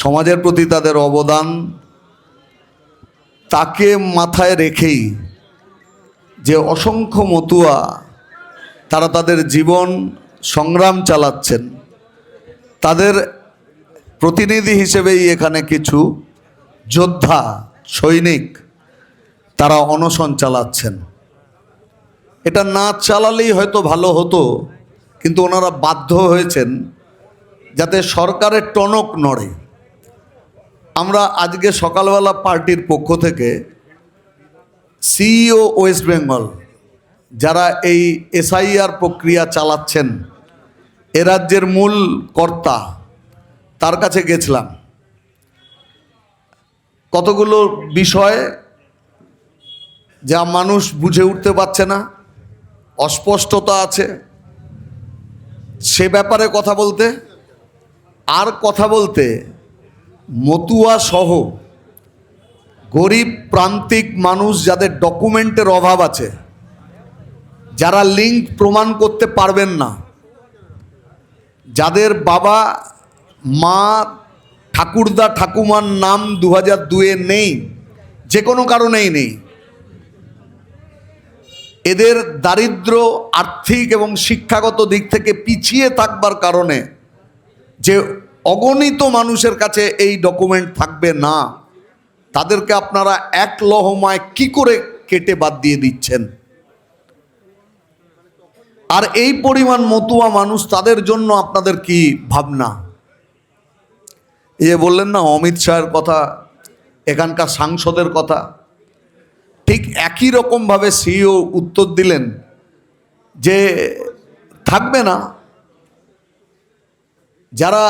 সমাজের প্রতি তাদের অবদান তাকে মাথায় রেখেই যে অসংখ্য মতুয়া তারা তাদের জীবন সংগ্রাম চালাচ্ছেন, তাদের প্রতিনিধি হিসেবেই এখানে কিছু যোদ্ধা, সৈনিক তারা অনশন চালাচ্ছেন। এটা না চালালেই হয়তো ভালো হতো, কিন্তু ওনারা বাধ্য হয়েছেন যাতে সরকারের টনক নড়ে। আমরা আজকে সকালবেলা পার্টির পক্ষ থেকে সিইও ওয়েস্ট বেঙ্গল যারা এই এসআইআর প্রক্রিয়া চালাচ্ছেন, এ রাজ্যের মূল কর্তা, তার কাছে গেছিলাম। কতগুলো বিষয় যা মানুষ বুঝে উঠতে পারছে না, অস্পষ্টতা আছে। সে ব্যাপারে কথা বলতে, আর কথা বলতে মতুয়া সহ গরিব প্রান্তিক মানুষ যাদের ডকুমেন্টের অভাব আছে, যারা লিঙ্ক প্রমাণ করতে পারবেন না, যাদের বাবা, মা, ঠাকুরদা, ঠাকুমার নাম দু হাজার দুয়ে নেই, যে কোনো কারণেই নেই। এদের দারিদ্র, আর্থিক এবং শিক্ষাগত দিক থেকে পিছিয়ে থাকবার কারণে যে অগণিত মানুষের কাছে এই ডকুমেন্ট থাকবে না। তাদেরকে আপনারা এক লহমায় কি করে কেটে বাদ দিয়ে দিচ্ছেন? আর এই পরিমাণ মতুয়া মানুষ তাদের জন্য আপনাদের কি ভাবনা? যে বললেন না, অমিত শাহের কথা, এখানকার সাংসদের কথা। ঠিক একই রকমভাবে সিইও উত্তর দিলেন যে থাকবে না যারা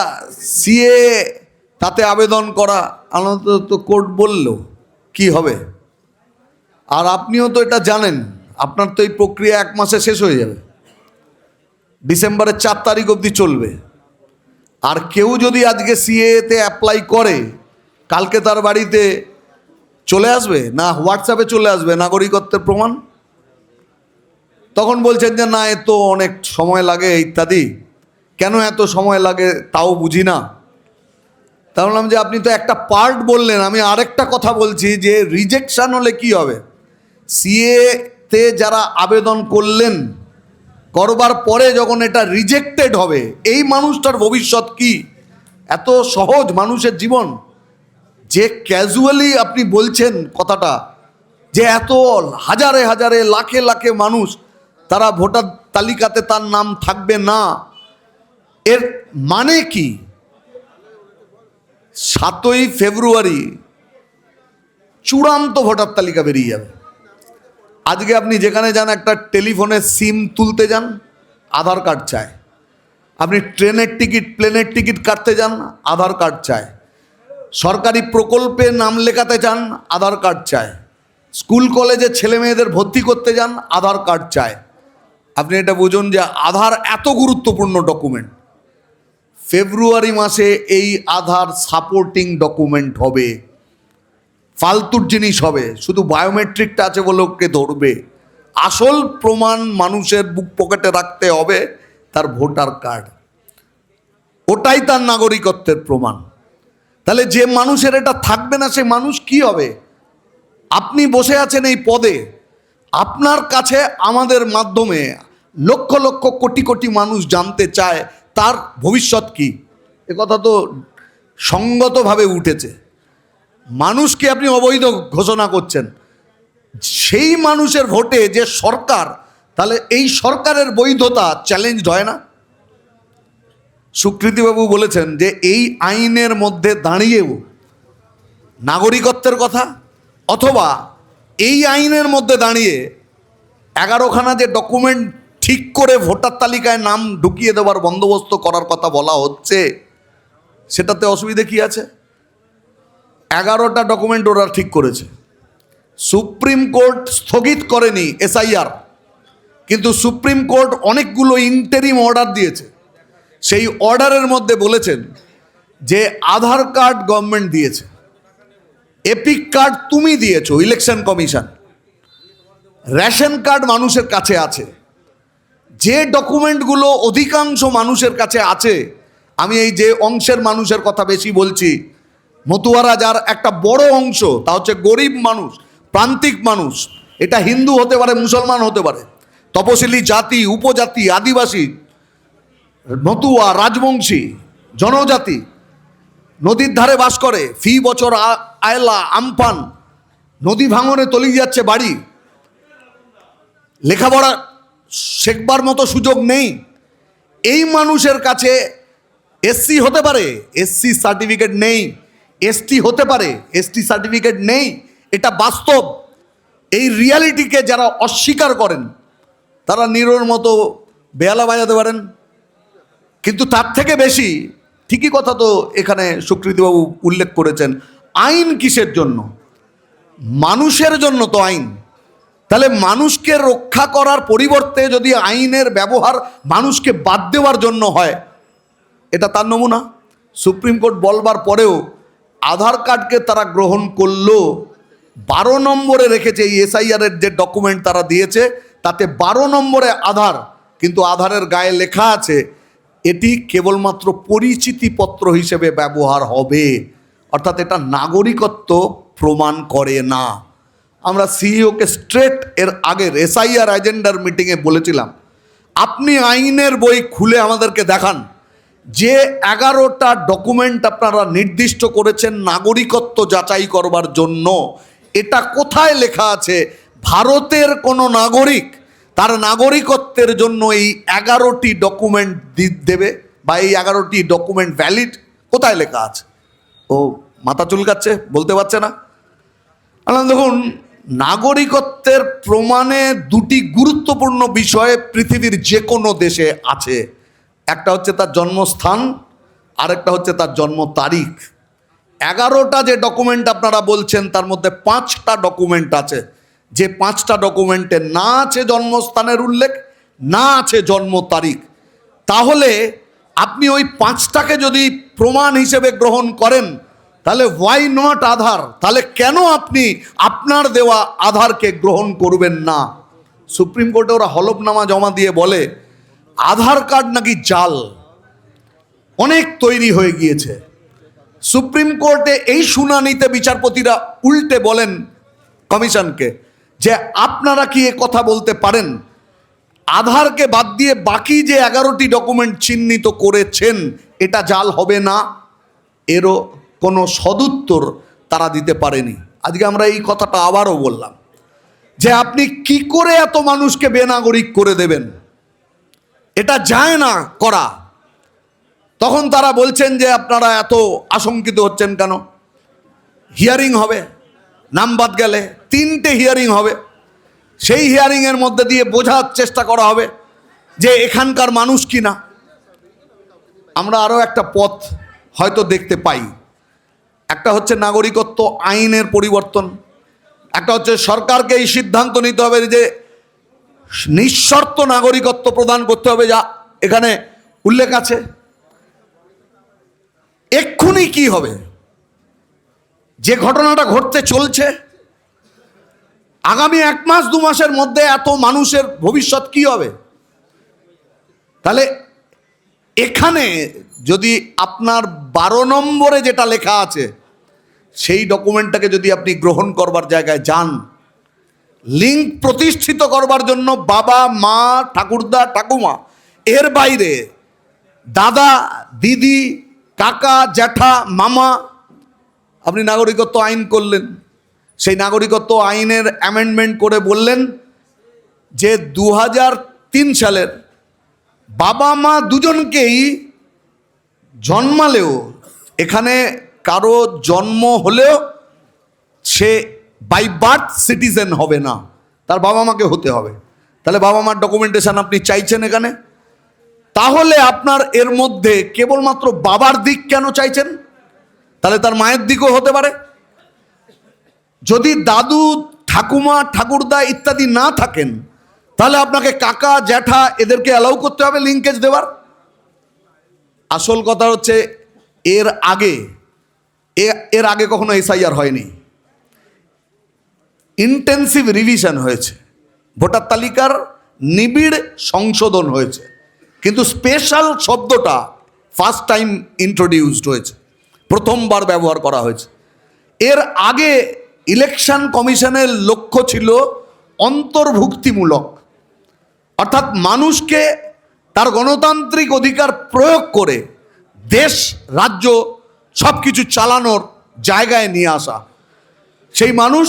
সিএ তাতে আবেদন করা আনন্দ তো কোর্ট বলল, কি হবে? আর আপনিও তো এটা জানেন, আপনার তো এই প্রক্রিয়া এক মাসে শেষ হয়ে যাবে। ডিসেম্বরের চার তারিখ অবধি চলবে। আর কেউ যদি আজকে সিএতে অ্যাপ্লাই করে, কালকে তার বাড়িতে চলে আসবে, না হোয়াটসঅ্যাপে চলে আসবে নাগরিকত্বের প্রমাণ? তখন বলছেন যে, না, এ তো অনেক সময় লাগে, ইত্যাদি। কেন এত সময় লাগে তাও বুঝি না। তা বললাম যে আপনি তো একটা পার্ট বললেন, আমি আরেকটা কথা বলছি যে রিজেকশান হলে কি হবে? সিএতে যারা আবেদন করলেন, করবার পরে যখন এটা রিজেক্টেড হবে, এই মানুষটার ভবিষ্যৎ কি? এত সহজ মানুষের জীবন। যে ক্যাজুয়ালি আপনি বলছেন কথাটা, যে এত হাজারে হাজারে, লাখে লাখে মানুষ, তারা ভোটার তালিকাতে তার নাম থাকবে না। এর মানে কি? সাতই ফেব্রুয়ারি চূড়ান্ত ভোটার তালিকা বেরিয়ে যাবে। আজকে আপনি যেখানে যান, একটা টেলিফোনের সিম তুলতে যান, আধার কার্ড চায়। আপনি ট্রেনের টিকিট, প্লেনের টিকিট কাটতে যান, আধার কার্ড চায়। সরকারি প্রকল্পে নাম লেখাতে চান, আধার কার্ড চায়। স্কুল, কলেজে ছেলে মেয়েদের ভর্তি করতে যান, আধার কার্ড চায়। আপনি এটা বুঝুন যে আধার এত গুরুত্বপূর্ণ ডকুমেন্ট। ফেব্রুয়ারি মাসে এই আধার সাপোর্টিং ডকুমেন্ট হবে। ফালতুর জিনিস হবে, শুধু বায়োমেট্রিকটা আছে বলে ওকে ধরবে। আসল প্রমাণ মানুষের বুক পকেটে রাখতে হবে, তার ভোটার কার্ড ওটাই তার নাগরিকত্বের প্রমাণ। তাহলে যে মানুষের এটা থাকবে না, সে মানুষ কি হবে? আপনি বসে আছেন এই পদে, আপনার কাছে আমাদের মাধ্যমে লক্ষ লক্ষ কোটি কোটি মানুষ জানতে চায় তার ভবিষ্যৎ কি? এ কথা তো সঙ্গতভাবে উঠেছে। মানুষকে আপনি অবৈধ ঘোষণা করছেন। সেই মানুষের ভোটে যে সরকার, তাহলে এই সরকারের বৈধতা চ্যালেঞ্জ হয় না? সুকৃতিবাবু বলেছেন যে এই আইনের মধ্যে দাঁড়িয়েও নাগরিকত্বের কথা অথবা এই আইনের মধ্যে দাঁড়িয়ে এগারোখানা যে ডকুমেন্ট ঠিক করে ভোটার তালিকায় নাম ঢুকিয়ে দেওয়ার বন্দোবস্ত করার কথা বলা হচ্ছে, সেটাতে অসুবিধে কি আছে? এগারোটা ডকুমেন্ট ওরা ঠিক করেছে। সুপ্রিম কোর্ট স্থগিত করেনি এসআইআর, কিন্তু সুপ্রিম কোর্ট অনেকগুলো ইন্টারিম অর্ডার দিয়েছে। সেই অর্ডারের মধ্যে বলেছেন যে আধার কার্ড গভর্নমেন্ট দিয়েছে। এপিক কার্ড তুমি দিয়েছ ইলেকশন কমিশন রেশন কার্ড মানুষের কাছে আছে। যে ডকুমেন্টগুলো অধিকাংশ মানুষের কাছে আছে, আমি এই যে অংশের মানুষের কথা বেশি বলছি মতুয়ারা যার একটা বড় অংশ, তা হচ্ছে গরিব মানুষ, প্রান্তিক মানুষ, এটা হিন্দু হতে পারে, মুসলমান হতে পারে, তপশিলি জাতি, উপজাতি, আদিবাসী, মতুয়া, রাজবংশী, জনজাতি, নদীর ধারে বাস করে, ফি বছর আয়লা, আমফান, নদী ভাঙনে তলিয়ে যাচ্ছে বাড়ি, লেখাপড়া শেখবার মতো সুযোগ নেই। এই মানুষের কাছে এসসি হতে পারে, এসসি সার্টিফিকেট নেই, এসটি হতে পারে, এসটি সার্টিফিকেট নেই, এটা বাস্তব। এই রিয়ালিটিকে যারা অস্বীকার করেন, তারা নিরোর মতো বেয়ালা বাজাতে পারেন। কিন্তু তার থেকে বেশি, ঠিকই কথা তো এখানে সুকৃতিবাবু উল্লেখ করেছেন, আইন কিসের জন্য? মানুষের জন্য তো আইন। তাহলে মানুষকে রক্ষা করার পরিবর্তে যদি আইনের ব্যবহার মানুষকে বাদ দেওয়ার জন্য হয়, এটা তার নমুনা। সুপ্রিম কোর্ট বলবার পরেও আধার কার্ডকে তারা গ্রহণ করল, বারো নম্বরে রেখেছে এই এসআইআরের যে ডকুমেন্ট তারা দিয়েছে, তাতে বারো নম্বরে আধার, কিন্তু আধারের গায়ে লেখা আছে, এটি কেবলমাত্র পরিচিতিপত্র হিসেবে ব্যবহার হবে, অর্থাৎ এটা নাগরিকত্ব প্রমাণ করে না। আমরা সিইওকে স্ট্রেট এর আগের এসআইআর এজেন্ডার মিটিংয়ে বলেছিলাম। আপনি আইনের বই খুলে আমাদেরকে দেখান। যে এগারোটা ডকুমেন্ট আপনারা নির্দিষ্ট করেছেন নাগরিকত্ব যাচাই করবার জন্য, এটা কোথায় লেখা আছে? ভারতের কোনো নাগরিক তার নাগরিকত্বের জন্য এই এগারোটি ডকুমেন্ট দেবে বা এই এগারোটি ডকুমেন্ট ভ্যালিড কোথায় লেখা আছে? ও মাথা চুলকাচ্ছে, বলতে পারছে না। দেখুন নাগরিকত্বের প্রমাণে দুটি গুরুত্বপূর্ণ বিষয়ে পৃথিবীর যে কোনো দেশে আছে। একটা হচ্ছে তার জন্মস্থান, আরেকটা হচ্ছে তার জন্ম তারিখ। এগারোটা যে ডকুমেন্ট আপনারা বলছেন, তার মধ্যে পাঁচটা ডকুমেন্ট আছে। যে পাঁচটা ডকুমেন্টে না আছে জন্মস্থানের উল্লেখ, না আছে জন্ম তারিখ। তাহলে আপনি ওই পাঁচটাকে যদি প্রমাণ হিসেবে গ্রহণ করেন তাহলে ওয়াই নট আধার? তাহলে কেন আপনি আপনার দেওয়া আধারকে গ্রহণ করবেন না? সুপ্রিম কোর্টে ওরা হলফনামা জমা দিয়ে বলে, আধার কার্ড নাকি জাল? অনেক তৈরি হয়ে গিয়েছে। সুপ্রিম কোর্টে এই শুনানিতে বিচারপতিরা উল্টে বলেন কমিশনকে যে আপনারা কি এ কথা বলতে পারেন? আধারকে বাদ দিয়ে বাকি যে এগারোটি ডকুমেন্ট চিহ্নিত করেছেন, এটা জাল হবে না? এরও কোনো সদুত্তর তারা দিতে পারেনি। আজকে আমরা এই কথাটা আবারও বললাম যে আপনি কি করে এত মানুষকে বেনাগরিক করে দেবেন? এটা যায় না করা। তখন তারা বলছেন যে আপনারা এত আশঙ্কিত হচ্ছেন কেন? হিয়ারিং হবে, নাম বাদ গেলে তিনটে হিয়ারিং হবে। সেই হিয়ারিংয়ের মধ্যে দিয়ে বোঝার চেষ্টা করা হবে যে এখানকার মানুষ কি না আমরা আরও একটা পথ হয়তো দেখতে পাই। একটা হচ্ছে নাগরিকত্ব আইনের পরিবর্তন, একটা হচ্ছে সরকারকে এই সিদ্ধান্ত নিতে হবে যে নিঃশর্ত নাগরিকত্ব প্রদান করতে হবে যা এখানে উল্লেখ আছে। এক্ষুনি কি হবে? যে ঘটনাটা ঘটতে চলছে, আগামী এক মাস, দু মাসের মধ্যে এত মানুষের ভবিষ্যৎ কি হবে? তাহলে এখানে যদি আপনার বারো নম্বরে যেটা লেখা আছে, সেই ডকুমেন্টটাকে যদি আপনি গ্রহণ করবার জায়গায় যান, লিঙ্ক প্রতিষ্ঠিত করবার জন্য বাবা, মা, ঠাকুরদা, ঠাকুমা, এর বাইরে দাদা, দিদি, কাকা, জ্যাঠা, মামা, আপনি নাগরিকত্ব আইন করলেন, সেই নাগরিকত্ব আইনের অ্যামেন্ডমেন্ট করে বললেন যে দু সালের বাবা মা দুজনকেই জন্মালেও এখানে কারও জন্ম হলেও সে বাই বার্থ সিটিজেন হবে না। তার বাবা মাকে হতে হবে। তাহলে বাবা মার ডকুমেন্টেশন আপনি চাইছেন এখানে? তাহলে আপনার এর মধ্যে কেবলমাত্র বাবার দিক কেন চাইছেন? তাহলে তার মায়ের দিকও হতে পারে। যদি দাদু, ঠাকুমা, ঠাকুরদা ইত্যাদি না থাকেন তাহলে আপনাকে কাকা, জ্যাঠা এদেরকে অ্যালাউ করতে হবে লিঙ্কেজ দেওয়ার? আসল কথা হচ্ছে, এর আগে এর আগে কখনো এসআইআর হয়নি। ইন্টেন্সিভ রিভিশন হয়েছে। ভোটার তালিকার নিবিড় সংশোধন হয়েছে। কিন্তু স্পেশাল শব্দটা ফার্স্ট টাইম ইন্ট্রোডিউসড হয়েছে। প্রথমবার ব্যবহার করা হয়েছে। এর আগে ইলেকশন কমিশনের লক্ষ্য ছিল অন্তর্ভুক্তিমূলক। অর্থাৎ মানুষকে তার গণতান্ত্রিক অধিকার প্রয়োগ করে দেশ, রাজ্য সব কিছু চালানোর জায়গায় নিয়ে আসা। সেই মানুষ,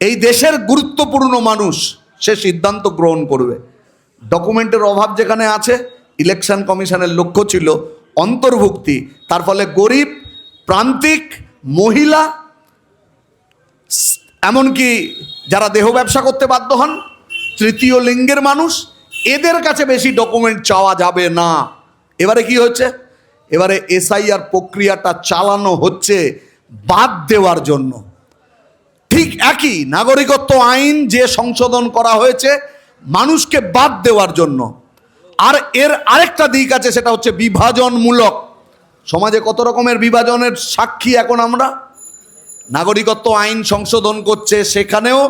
এই দেশের গুরুত্বপূর্ণ মানুষ, সে সিদ্ধান্ত গ্রহণ করবে। ডকুমেন্টের অভাব যেখানে আছে, ইলেকশন কমিশনের লক্ষ্য ছিল অন্তর্ভুক্তি। তার ফলে গরিব, প্রান্তিক, মহিলা, এমনকি যারা দেহ ব্যবসা করতে বাধ্য হন তৃতীয় লিঙ্গের মানুষ, এদের কাছে বেশি ডকুমেন্ট চাওয়া যাবে না। এবারে কি হচ্ছে? এবারে এসআইআর প্রক্রিয়াটা চালানো হচ্ছে বাদ দেওয়ার জন্য। ঠিক একই নাগরিকত্ব আইন যে সংশোধন করা হয়েছে, মানুষকে বাদ দেওয়ার জন্য। আর এর আরেকটা দিক আছে, সেটা হচ্ছে বিভাজনমূলক। সমাজে কত রকমের বিভাজনের সাক্ষী এখন আমরা? নাগরিকত্ব আইন সংশোধন করছে, সেখানেও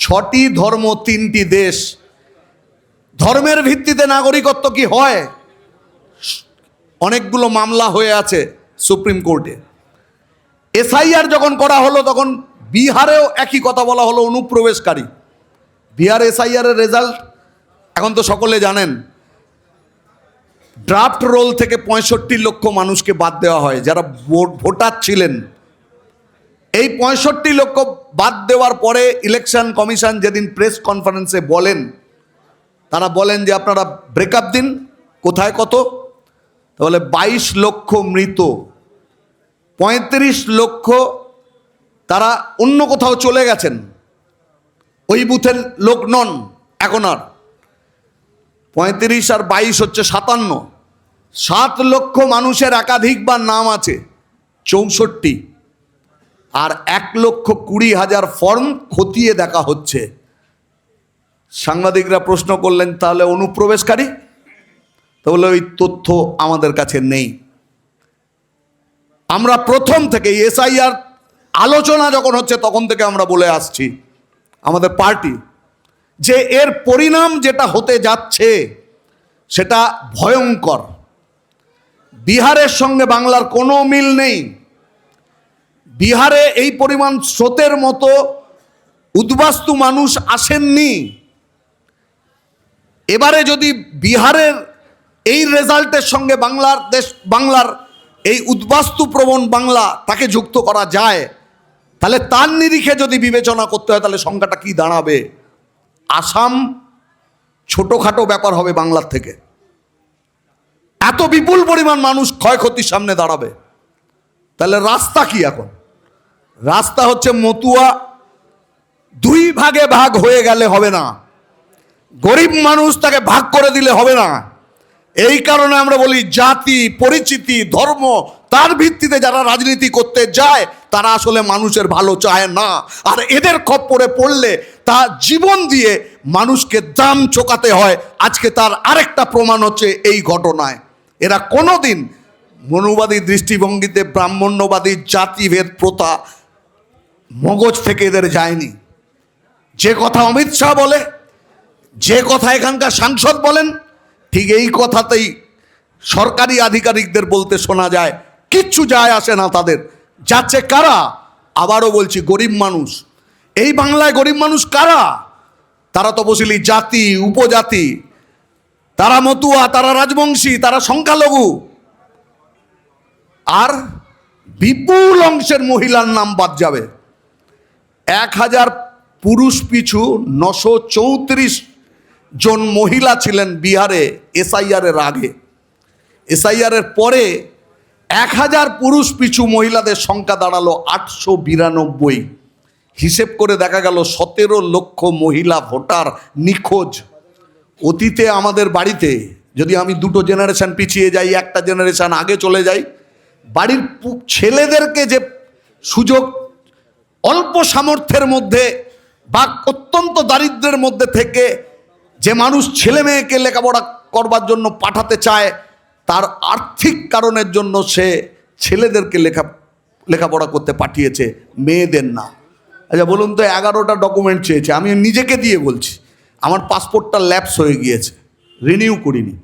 ছটি ধর্ম, তিনটি দেশ। ধর্মের ভিত্তিতে নাগরিকত্ব কি হয়? অনেকগুলো মামলা হয়ে আছে সুপ্রিম কোর্টে। এসআইআর যখন করা হলো, তখন বিহারেও একই কথা বলা হলো, অনুপ্রবেশকারী। বিহার এসআইআরের রেজাল্ট এখন তো সকলে জানেন। ড্রাফট রোল থেকে পঁয়ষট্টি লক্ষ মানুষকে বাদ দেওয়া হয়, যারা ভোট, ভোটার ছিলেন। এই পঁয়ষট্টি লক্ষ বাদ দেওয়ার পরে ইলেকশন কমিশন যেদিন প্রেস কনফারেন্সে বলেন, তারা বলেন যে আপনারা ব্রেকআপ দিন, কোথায় কত? তাহলে বাইশ লক্ষ মৃত, পঁয়ত্রিশ লক্ষ তারা অন্য কোথাও চলে গেছেন। ওই বুথের লোক নন, এখন আর। পঁয়ত্রিশ আর বাইশ হচ্ছে সাতান্ন। সাত লক্ষ মানুষের একাধিকবার নাম আছে, চৌষট্টি। আর এক লক্ষ কুড়ি হাজার ফর্ম খতিয়ে দেখা হচ্ছে। সাংবাদিকরা প্রশ্ন করলেন, তাহলে অনুপ্রবেশকারী? তাহলে ওই তথ্য আমাদের কাছে নেই। আমরা প্রথম থেকে এসআইআর আলোচনা যখন হচ্ছে, তখন থেকে আমরা বলে আসছি, আমাদের পার্টি, যে এর পরিণাম যেটা হতে যাচ্ছে, সেটা ভয়ঙ্কর। বিহারের সঙ্গে বাংলার কোনো মিল নেই। বিহারে এই পরিমাণ স্রোতের মতো উদ্বাস্তু মানুষ আসেননি। এবারে যদি বিহারের এই রেজাল্টের সঙ্গে বাংলার দেশ বাংলার এই উদ্বাস্তু প্রবণ বাংলা তাকে যুক্ত করা যায়, তাহলে তার নিরিখে যদি বিবেচনা করতে হয়, তাহলে সংখ্যাটা কি দাঁড়াবে? আসাম ছোটোখাটো ব্যাপার হবে বাংলার থেকে। এত বিপুল পরিমাণ মানুষ ক্ষয়ক্ষতির সামনে দাঁড়াবে। তাহলে রাস্তা কি এখন? রাস্তা হচ্ছে মতুয়া, দুই ভাগে ভাগ হয়ে গেলে হবে না। গরিব মানুষ তাকে ভাগ করে দিলে হবে না। এই কারণে আমরা বলি জাতি, পরিচিতি, ধর্ম, তার ভিত্তিতে যারা রাজনীতি করতে যায়, তারা আসলে মানুষের ভালো চায় না। আর এদের খপ্পরে পড়লে তা জীবন দিয়ে মানুষকে দাম চোকাতে হয়। আজকে তার আরেকটা প্রমাণ হচ্ছে এই ঘটনায়। এরা কোনোদিন মনুবাদী দৃষ্টিভঙ্গিতে ব্রাহ্মণ্যবাদী জাতিভেদ প্রথা মগজ থেকে এদের যায়নি। যে কথা অমিত শাহ বলে, যে কথা এখানকার সাংসদ বলেন, ঠিক এই কথাতেই সরকারি আধিকারিকদের বলতে শোনা যায়, কিচ্ছু যায় আসে না তাদের। যাচ্ছে কারা? আবারও বলছি, গরিব মানুষ। এই বাংলায় গরিব মানুষ কারা? তারা তপশিলি জাতি, উপজাতি। তারা মতুয়া, তারা রাজবংশী, তারা সংখ্যালঘু। আর বিপুল অংশের মহিলার নাম বাদ যাবে। এক হাজার পুরুষ পিছু নশো চৌত্রিশ জন মহিলা ছিলেন বিহারে এসআইআরের আগে। এসআইআরের পরে এক হাজার পুরুষ পিছু মহিলাদের সংখ্যা দাঁড়াল আটশো বিরানব্বই। হিসেব করে দেখা গেল সতেরো লক্ষ মহিলা ভোটার নিখোঁজ। অতীতে আমাদের বাড়িতে, যদি আমি দুটো জেনারেশন পিছিয়ে যাই, একটা জেনারেশন আগে চলে যাই, বাড়ির ছেলেদেরকে যে সুযোগ অল্প সামর্থ্যের মধ্যে বা অত্যন্ত দারিদ্র্যের মধ্যে থেকে যে মানুষ ছেলে মেয়েকে লেখাপড়া করবার জন্য পাঠাতে চায়, তার আর্থিক কারণের জন্য সে ছেলেদেরকে লেখা, লেখাপড়া করতে পাঠিয়েছে, মেয়েদের না। আচ্ছা বলুন তো, এগারোটা ডকুমেন্ট চেয়েছে, আমি নিজেকে দিয়ে বলছি, আমার পাসপোর্টটা ল্যাপস হয়ে গিয়েছে রিনিউ করিনি।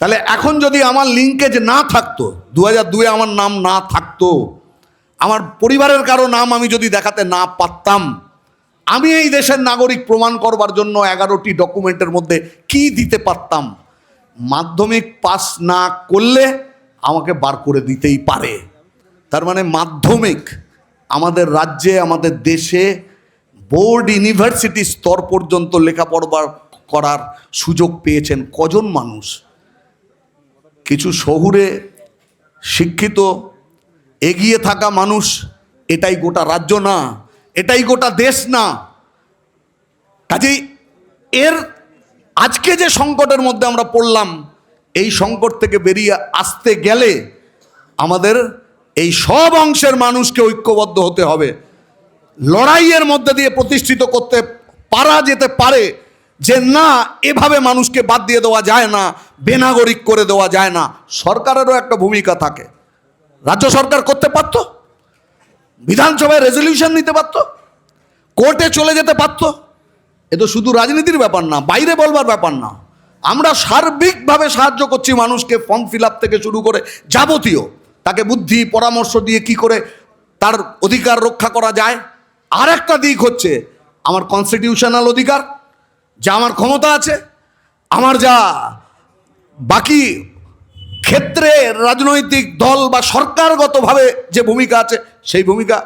তাহলে এখন যদি আমার লিঙ্কেজ না থাকতো দু হাজার দুয়ে আমার নাম না থাকতো আমার পরিবারের কারও নাম আমি যদি দেখাতে না পারতাম, আমি এই দেশের নাগরিক প্রমাণ করবার জন্য এগারোটি ডকুমেন্টের মধ্যে কি দিতে পারতাম? মাধ্যমিক পাস না করলে আমাকে বার করে দিতেই পারে। তার মানে মাধ্যমিক আমাদের রাজ্যে, আমাদের দেশে বোর্ড ইউনিভার্সিটি স্তর পর্যন্ত লেখাপড়া করার সুযোগ পেয়েছেন কজন মানুষ? কিছু শহুরে শিক্ষিত এগিয়ে থাকা মানুষ, এটাই গোটা রাজ্য না, এটাই গোটা দেশ না। কাজেই এর আজকে যে সংকটের মধ্যে আমরা পড়লাম, এই সংকট থেকে বেরিয়ে আসতে গেলে আমাদের এই সব অংশের মানুষকে ঐক্যবদ্ধ হতে হবে। লড়াইয়ের মধ্যে দিয়ে প্রতিষ্ঠিত করতে পারা যেতে পারে যে না, এভাবে মানুষকে বাদ দিয়ে দেওয়া যায় না, বেনাগরিক করে দেওয়া যায় না। সরকারেরও একটা ভূমিকা থাকে। রাজ্য সরকার করতে পারতো? বিধানসভায় রেজলিউশন নিতে পারতো? কোর্টে চলে যেতে পারতো? এ তো শুধু রাজনীতির ব্যাপার না, বাইরে বলবার ব্যাপার না। আমরা সার্বিকভাবে সাহায্য করছি মানুষকে ফর্ম ফিল থেকে শুরু করে যাবতীয়। তাকে বুদ্ধি, পরামর্শ দিয়ে কি করে তার অধিকার রক্ষা করা যায়। আর একটা দিক হচ্ছে, আমার কনস্টিটিউশনাল অধিকার, যা আমার ক্ষমতা আছে, আমার যা বাকি ক্ষেত্রে রাজনৈতিক দল বা সরকারগতভাবে যে ভূমিকা আছে, সেই ভূমিকা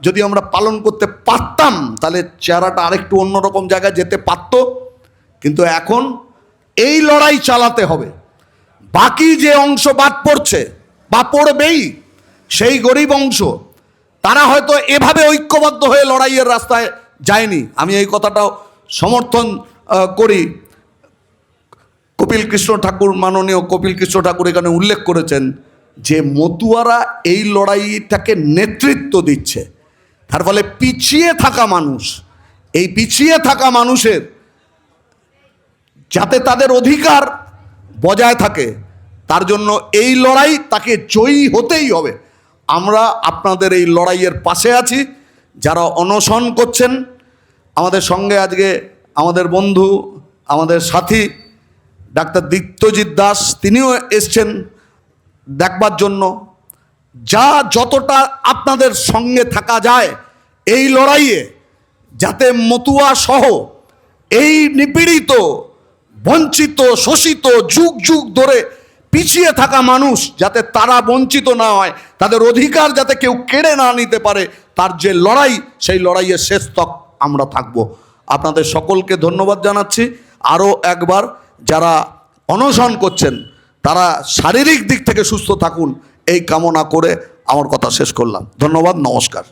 যদি আমরা পালন করতে পারতাম, তাহলে চেহারাটা আরেকটু অন্যরকম জায়গায় যেতে পারত। কিন্তু এখন এই লড়াই চালাতে হবে। বাকি যে অংশ বাদ পড়ছে বা পড়বেই, সেই গরিব অংশ, তারা হয়তো এভাবে ঐক্যবদ্ধ হয়ে লড়াইয়ের রাস্তায় যায়নি। আমি এই কথাটাও সমর্থন করি। কপিল কৃষ্ণ ঠাকুর মাননীয় কপিল কৃষ্ণ ঠাকুর এখানে উল্লেখ করেছেন যে মতুয়ারা এই লড়াইটাকে নেতৃত্ব দিচ্ছে। তার ফলে পিছিয়ে থাকা মানুষ, এই পিছিয়ে থাকা মানুষের যাতে তাদের অধিকার বজায় থাকে, তার জন্য এই লড়াই তাকে জয়ী হতেই হবে। আমরা আপনাদের এই লড়াইয়ের পাশে আছি, যারা অনশন করছেন। আমাদের সঙ্গে আজকে আমাদের বন্ধু, আমাদের সাথী ডাক্তার দীপ্তজিৎ দাস, তিনিও এসছেন দেখবার জন্য। যা যতটা আপনাদের সঙ্গে থাকা যায় এই লড়াইয়ে, যাতে মতুয়া সহ এই নিপীড়িত, বঞ্চিত, শোষিত, যুগ যুগ ধরে পিছিয়ে থাকা মানুষ যাতে তারা বঞ্চিত না হয়, তাদের অধিকার যাতে কেউ কেড়ে না নিতে পারে, তার যে লড়াই, সেই লড়াইয়ের শেষ তক আমরা থাকব। আপনাদের সকলকে ধন্যবাদ জানাচ্ছি। আরও একবার যারা অনশন করছেন, তারা শারীরিক দিক থেকে সুস্থ থাকুন, এই কামনা করে আমার কথা শেষ করলাম। ধন্যবাদ, নমস্কার।